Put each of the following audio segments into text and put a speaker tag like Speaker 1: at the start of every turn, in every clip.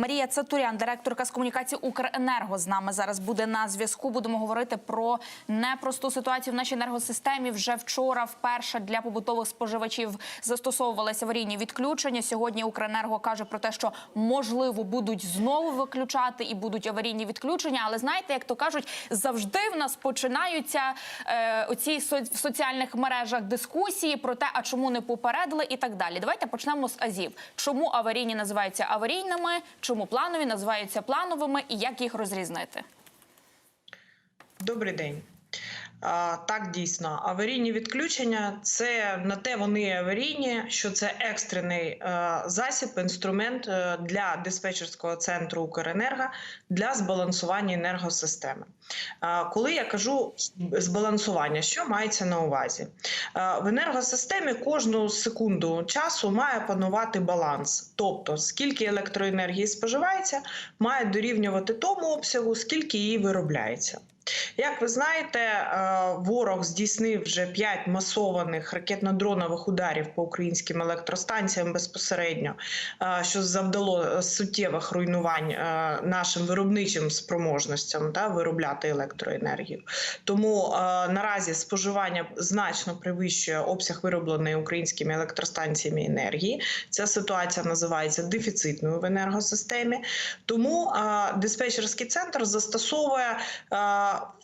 Speaker 1: Марія Цатурян, директорка з комунікації Укренерго, з нами зараз буде на зв'язку. Будемо говорити про непросту ситуацію в нашій енергосистемі. Вже вчора вперше для побутових споживачів застосовувалися аварійні відключення. Сьогодні Укренерго каже про те, що можливо будуть знову виключати і будуть аварійні відключення. Але знаєте, як то кажуть, завжди в нас починаються е, оці со- в соціальних мережах дискусії про те, а чому не попередили, і так далі. Давайте почнемо з азів. Чому аварійні називаються аварійними? Чому планові називаються плановими і як їх розрізнити?
Speaker 2: Добрий день. Так, дійсно, аварійні відключення це на те вони аварійні, що це екстрений е, засіб, інструмент е, для диспетчерського центру Укренерго для збалансування енергосистеми. Коли я кажу збалансування, що мається на увазі? Е, В енергосистемі кожну секунду часу має панувати баланс, тобто скільки електроенергії споживається, має дорівнювати тому обсягу, скільки її виробляється. Як ви знаєте, е, ворог здійснив вже п'ять масованих ракетно-дронових ударів по українським електростанціям безпосередньо, е, що завдало суттєвих руйнувань е, нашим виробничим спроможностям та виробляти електроенергію. Тому наразі споживання значно перевищує обсяг виробленої українськими електростанціями енергії. Ця ситуація називається дефіцитною в енергосистемі. Тому диспетчерський центр застосовує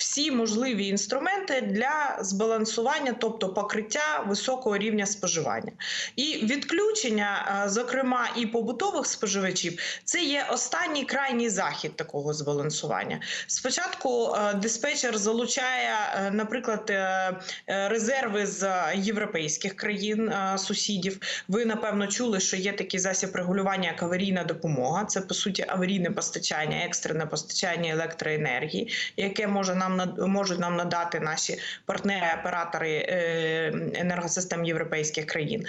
Speaker 2: всі можливі інструменти для збалансування, тобто покриття високого рівня споживання. І відключення, е, зокрема, і побутових споживачів, це є останній крайній захід такого збалансування. Спочатку е, диспетчер залучає, е, наприклад, резерви з європейських країн сусідів. Ви напевно чули, що є такий засіб регулювання, як аварійна допомога. Це по суті аварійне постачання, екстрене постачання електроенергії, яке може нам над- можуть нам надати наші партнери-оператори е, енергосистем європейських країн.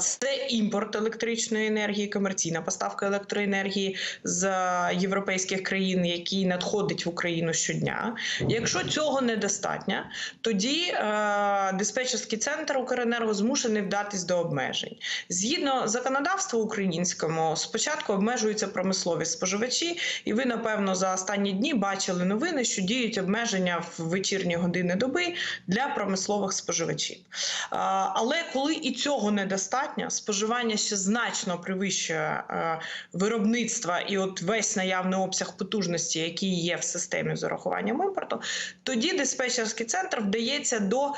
Speaker 2: Це імпорт електричної енергії, комерційна поставка електроенергії з європейських країн, який надходить в Україну щодня. Якщо цього недостатньо, тоді е, диспетчерський центр Укренерго змушений вдатись до обмежень. Згідно законодавства українському, спочатку обмежуються промислові споживачі, і ви, напевно, за останні дні бачили новини, що діють обмеження в вечірні години доби для промислових споживачів. Але коли і цього недостатньо, споживання ще значно перевищує е, виробництва і от весь наявний обсяг потужності, який є в системі з урахуванням імпорту, тоді диспетчерський центр вдається до е,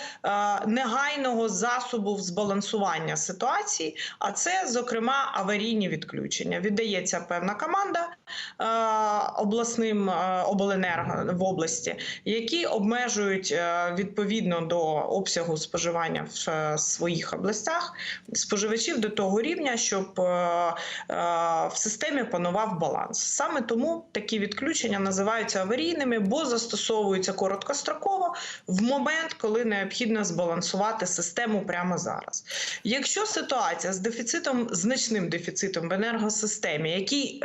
Speaker 2: негайного засобу збалансування ситуації, а це, зокрема, аварійні відключення. Віддається певна команда е, обласним обленерго в області, які обмежують е, відповідно до обсягу споживання в е, своїх областях споживачів до того рівня, щоб е, в системі панував баланс. Саме тому такі відключення називаються аварійними, бо застосовуються короткостроково в момент, коли необхідно збалансувати систему прямо зараз. Якщо ситуація з дефіцитом, значним дефіцитом в енергосистемі, який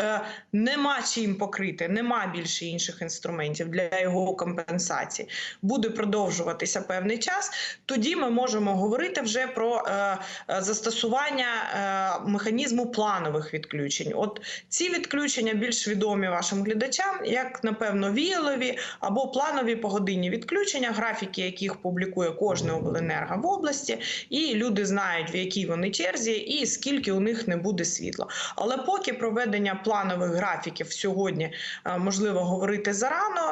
Speaker 2: нема чим покрити, нема більше інших інструментів для його компенсації, буде продовжуватися певний час, тоді ми можемо говорити вже про е, е, застосування е, механізму планових відключень. От ці відключення більш відомі вашим глядачам, як напевно віялові або планові погодинні відключення, графіки яких публікує кожне обленерго в області, і люди знають в якій вони черзі і скільки у них не буде світла. Але поки проведення планових графіків сьогодні можливо говорити зарано,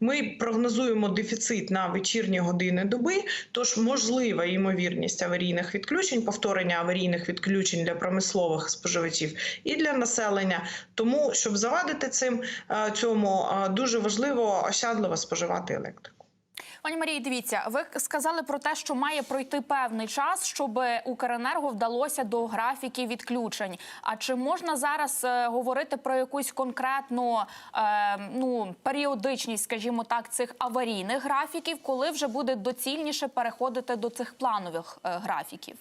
Speaker 2: ми прогнозуємо дефіцит на вечірні години доби. Тож можлива ймовірність аварійних відключень, повторення аварійних відключень для промислових споживачів і для населення. Тому, щоб завадити цим е, цьому, е, дуже важливо ощадливо споживати електрику.
Speaker 1: Пані Марії, дивіться, ви сказали про те, що має пройти певний час, щоб Укренерго вдалося до графіки відключень. А чи можна зараз е, говорити про якусь конкретну е, ну періодичність, скажімо так, цих аварійних графіків, коли вже буде доцільніше переходити до цих планових е, графіків?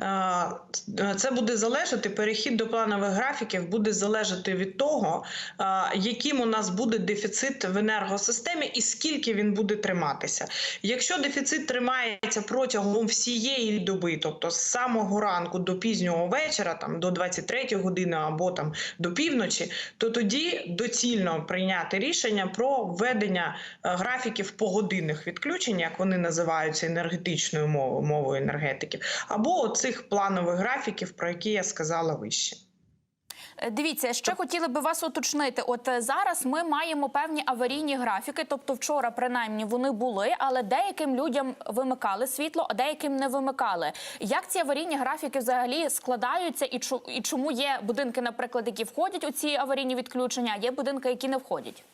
Speaker 2: Е, Це буде залежати, перехід до планових графіків буде залежати від того, яким у нас буде дефіцит в енергосистемі і скільки він буде триматися. Якщо дефіцит тримається протягом всієї доби, тобто з самого ранку до пізнього вечора, там до 23 години або там до півночі, то тоді доцільно прийняти рішення про введення е, графіків погодинних відключень, як вони називаються енергетичною мовою, мовою енергетиків, або цих планових графіків, про які я сказала вище.
Speaker 1: Е, Дивіться, ще хотіли би вас уточнити. От е, зараз ми маємо певні аварійні графіки. Тобто, вчора принаймні вони були, але деяким людям вимикали світло, а деяким не вимикали. Як ці аварійні графіки взагалі складаються, і чому є будинки, наприклад, які входять у ці аварійні відключення, а є будинки, які не входять?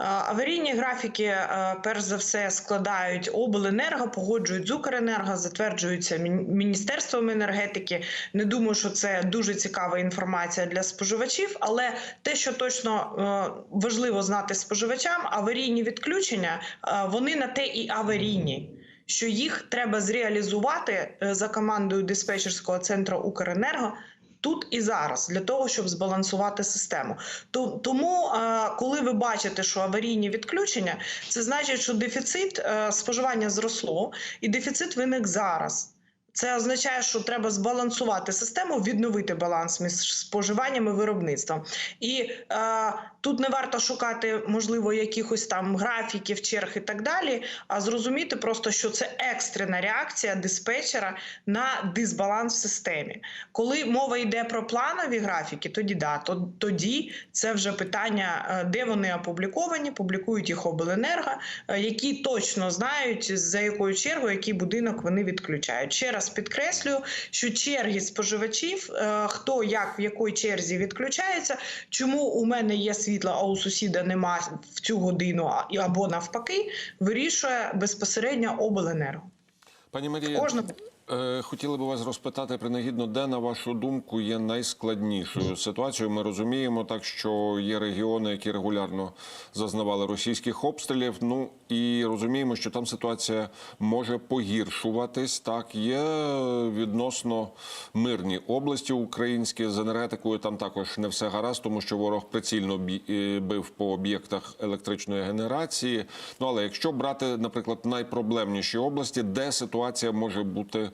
Speaker 2: Е, Аварійні графіки, е, перш за все, складають обленерго, погоджують з Укренерго, затверджуються міністерством енергетики. Не думаю, що це дуже цікава інформація для споживачів, але те, що точно е, важливо знати споживачам, аварійні відключення вони на те і аварійні. Що їх треба зреалізувати за командою диспетчерського центру Укренерго тут і зараз для того, щоб збалансувати систему. Тому, е, коли ви бачите, що аварійні відключення, це значить, що дефіцит е, споживання зросло, і дефіцит виник зараз. Це означає, що треба збалансувати систему, відновити баланс між споживанням і виробництвом. І е, тут не варто шукати, можливо, якихось там графіків, черг і так далі, а зрозуміти просто, що це екстрена реакція диспетчера на дисбаланс в системі. Коли мова йде про планові графіки, тоді да, то тоді це вже питання, е, де вони опубліковані, публікують їх обленерго, е, які точно знають за якою чергою який будинок вони відключають. Ще раз підкреслюю, що черги споживачів, е, хто як в якій черзі відключається, чому у мене є світло, а у сусіда нема в цю годину або навпаки, вирішує безпосередньо обленерго.
Speaker 3: Пані Марія,
Speaker 2: Кожному.
Speaker 3: Е, хотіли би вас розпитати принагідно, де на вашу думку є найскладнішою ситуацією. Ми розуміємо так, що є регіони, які регулярно зазнавали російських обстрілів. Ну і розуміємо, що там ситуація може погіршуватись. Так є відносно мирні області українські з енергетикою. Там також не все гаразд, тому що ворог прицільно е, бив по об'єктах електричної генерації. Ну але якщо брати, наприклад, найпроблемніші області, де ситуація може бути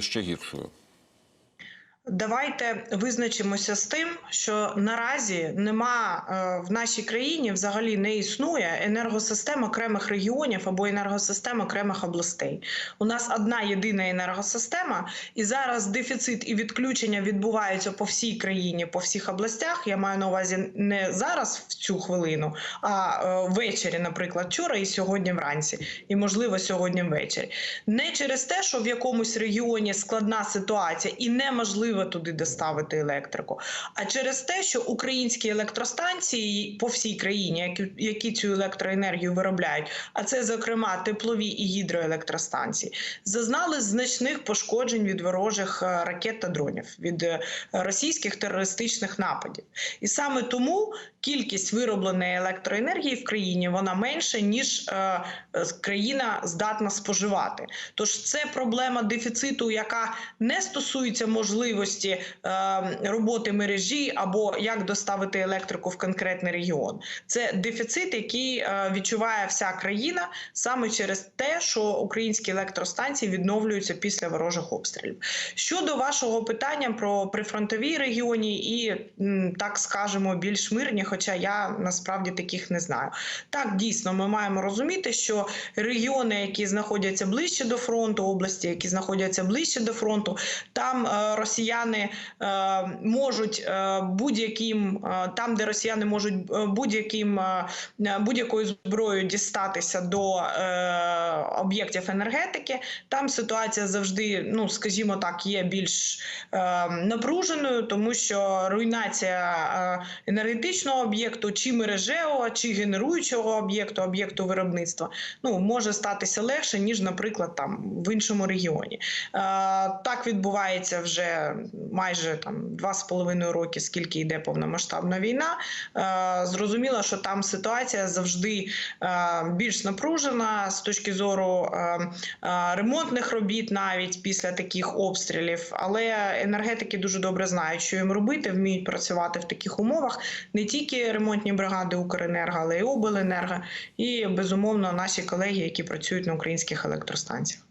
Speaker 3: ще гіршою?
Speaker 2: Давайте визначимося з тим, що наразі нема е, в нашій країні взагалі не існує енергосистем окремих регіонів або енергосистем окремих областей. У нас одна єдина енергосистема, і зараз дефіцит і відключення відбуваються по всій країні, по всіх областях. Я маю на увазі не зараз в цю хвилину, а е, ввечері, наприклад, вчора і сьогодні вранці, і можливо сьогодні ввечері. Не через те, що в якомусь регіоні складна ситуація і неможливо туди доставити електрику, а через те, що українські електростанції по всій країні, які, які цю електроенергію виробляють, а це зокрема теплові і гідроелектростанції, зазнали значних пошкоджень від ворожих е, ракет та дронів від е, російських терористичних нападів. І саме тому кількість виробленої електроенергії в країні вона менша ніж е, е, країна здатна споживати. Тож це проблема дефіциту, яка не стосується можливості е, роботи мережі або як доставити електрику в конкретний регіон. Це дефіцит, який е, відчуває вся країна саме через те, що українські електростанції відновлюються після ворожих обстрілів. Щодо вашого питання про прифронтові регіони і так скажемо більш мирні, хоча я насправді таких не знаю. Так дійсно ми маємо розуміти, що регіони, які знаходяться ближче до фронту, області, які знаходяться ближче до фронту, там е, росіяни е, можуть е, будь-яким е, там, де росіяни можуть будь-яким будь-якою зброєю дістатися до об'єктів енергетики. Там ситуація завжди, ну скажімо так, є більш напруженою, тому що руйнація енергетичного об'єкту, чи мережевого, чи генеруючого об'єкту, об'єкту виробництва, ну може статися легше ніж, наприклад, там в іншому регіоні. Так відбувається вже майже там два з половиною роки, скільки йде повномасштабна війна, е, зрозуміло, що там ситуація завжди е, більш напружена з точки зору е, ремонтних робіт, навіть після таких обстрілів. Але енергетики дуже добре знають, що їм робити, вміють працювати в таких умовах. Не тільки ремонтні бригади Укренерго, але й обленерго, і безумовно наші колеги, які працюють на українських електростанціях.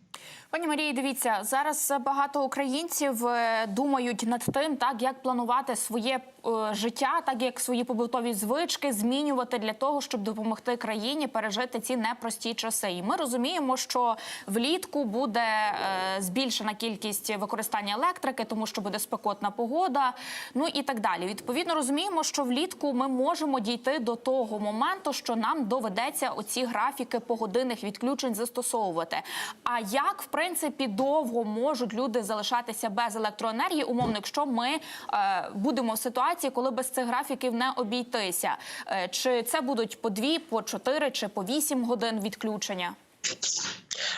Speaker 1: Пані Марії, дивіться зараз багато українців е, думають над тим, так як планувати своє е, життя, так як свої побутові звички змінювати для того, щоб допомогти країні пережити ці непрості часи. І ми розуміємо, що влітку буде е, збільшена кількість використання електрики, тому що буде спекотна погода. Ну і так далі. Відповідно, розуміємо, що влітку ми можемо дійти до того моменту, що нам доведеться оці графіки погодинних відключень застосовувати. А як в принципі довго можуть люди залишатися без електроенергії, умовно, якщо ми е, будемо в ситуації, коли без цих графіків не обійтися? Е, чи це будуть по дві, по чотири чи по вісім годин відключення?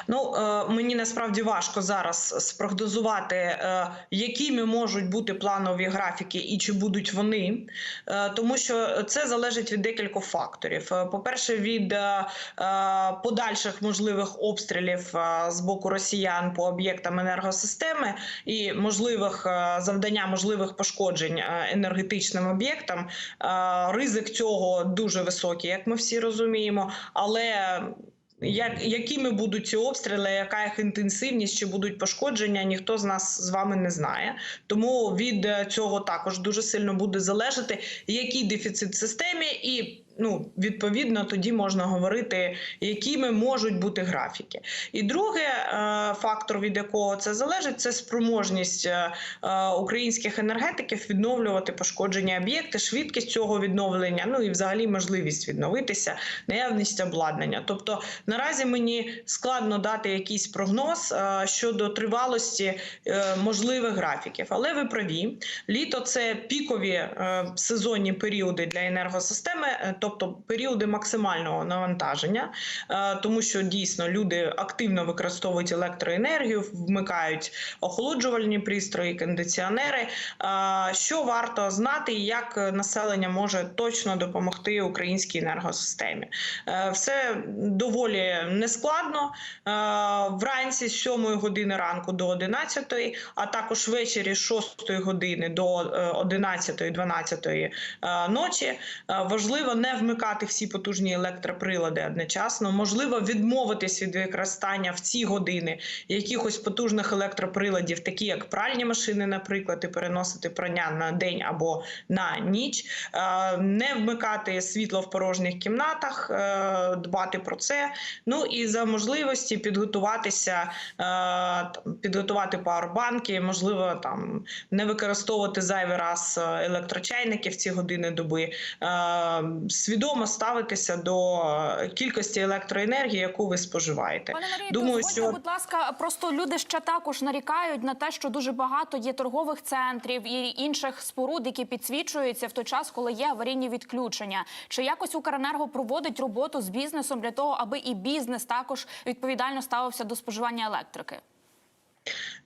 Speaker 2: Ну е, мені насправді важко зараз спрогнозувати, е, якими можуть бути планові графіки і чи будуть вони, е, тому що це залежить від декількох факторів. По-перше, від подальших можливих обстрілів з боку росіян по об'єктам енергосистеми і можливих завдання можливих пошкоджень енергетичним об'єктам. Ризик цього дуже високий, як ми всі розуміємо, але як, якими будуть ці обстріли, яка їх інтенсивність, чи будуть пошкодження, ніхто з нас з вами не знає. Тому від е, цього також дуже сильно буде залежати, який дефіцит в системі, і ну відповідно тоді можна говорити, якими можуть бути графіки. І друге е, фактор, від якого це залежить, це спроможність е, е, українських енергетиків відновлювати пошкоджені об'єкти, швидкість цього відновлення, ну і взагалі можливість відновитися, наявність обладнання. Тобто наразі мені складно дати якийсь прогноз щодо тривалості можливих графіків, але ви праві. Літо це пікові сезонні періоди для енергосистеми, тобто періоди максимального навантаження, е, тому що дійсно люди активно використовують електроенергію, вмикають охолоджувальні пристрої, кондиціонери. Е, Що варто знати, як населення може точно допомогти українській енергосистемі? Е, Все доволі нескладно. Вранці з 7 години ранку до 11, а також ввечері з 6 години до е, 11-12 е, ночі. Важливо не вмикати всі потужні електроприлади одночасно. Можливо, відмовитись від використання в ці години якихось потужних електроприладів, такі як пральні машини, наприклад, і переносити прання на день або на ніч, Е, не вмикати світло в порожніх кімнатах, е, дбати про це. Ну і за можливості підготуватися, е, підготувати пауербанки, можливо, там не використовувати зайвий раз електрочайники в ці години доби, свідомо ставитися до кількості електроенергії, яку ви споживаєте.
Speaker 1: Пане Марії,
Speaker 2: Думаю, що
Speaker 1: будь ласка, просто люди ще також нарікають на те, що дуже багато є торгових центрів і інших споруд, які підсвічуються в той час, коли є аварійні відключення. Чи якось Укренерго проводить роботу з бізнесом для того, аби і бізнес також відповідально ставився до споживання електрики?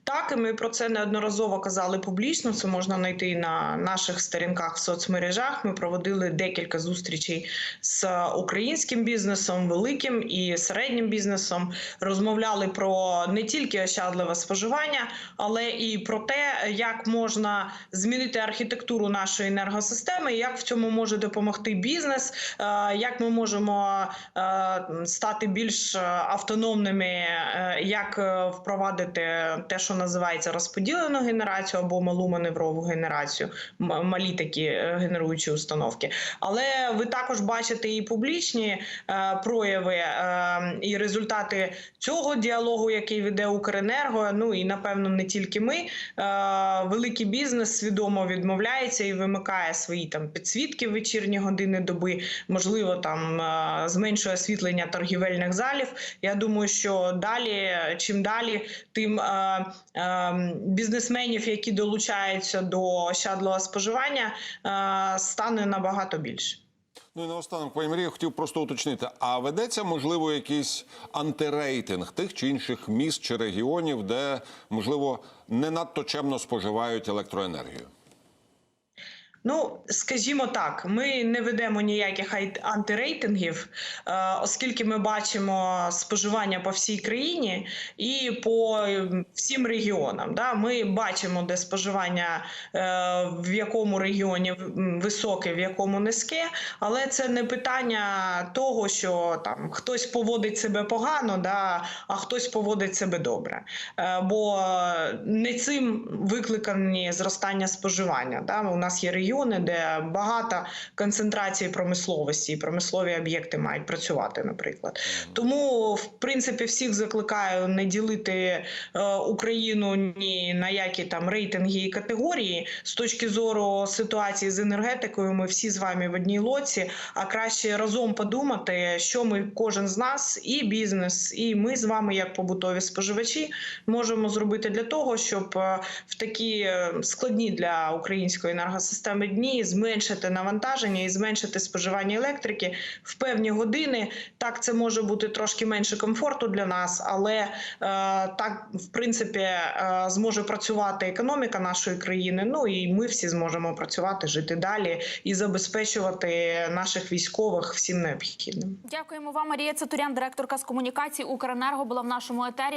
Speaker 2: Так, і ми про це неодноразово казали публічно. Це можна знайти на наших сторінках в соцмережах. Ми проводили декілька зустрічей з українським бізнесом, великим і середнім бізнесом. Розмовляли про не тільки ощадливе споживання, але і про те, як можна змінити архітектуру нашої енергосистеми, як в цьому може допомогти бізнес, е, як ми можемо е, стати більш автономними, е, як впровадити те, що називається розподілену генерацію або малу маневрову генерацію, малі такі е, генеруючі установки. Але ви також бачите і публічні е, прояви е, і результати цього діалогу, який веде Укренерго. Ну і напевно не тільки ми. Великий бізнес свідомо відмовляється і вимикає свої там підсвітки в вечірні години доби, можливо, там зменшує освітлення торгівельних залів. Я думаю, що далі, чим далі, тим бізнесменів, які долучаються до щадлого споживання, е, стане набагато більше.
Speaker 3: Ну і наостанок, пані Марія, хотів просто уточнити: а ведеться можливо якийсь антирейтинг тих чи інших міст чи регіонів, де можливо не надто чемно споживають електроенергію?
Speaker 2: Ну, скажімо так, ми не ведемо ніяких антирейтингів, е, оскільки ми бачимо споживання по всій країні і по е, всім регіонам. Да? Ми бачимо, де споживання е, в якому регіоні високе, в якому низьке, але це не питання того, що там хтось поводить себе погано, да, а хтось поводить себе добре. Бо не цим викликані зростання споживання. Да? У нас є регіони, де багато концентрації промисловості, і промислові об'єкти мають працювати, наприклад. Тому, в принципі, всіх закликаю не ділити е, Україну ні на які там рейтинги і категорії. З точки зору ситуації з енергетикою, ми всі з вами в одній лоці, а краще разом подумати, що ми кожен з нас, і бізнес, і ми з вами, як побутові споживачі, можемо зробити для того, щоб е, в такі е, складні для української енергосистеми дні зменшити навантаження і зменшити споживання електрики в певні години. Так, це може бути трошки менше комфорту для нас, але е, так, в принципі, е, зможе працювати економіка нашої країни. Ну і ми всі зможемо працювати, жити далі і забезпечувати наших військових всім необхідним.
Speaker 1: Дякуємо вам, Марія Цатурян, директорка з комунікації Укренерго, була в нашому етері.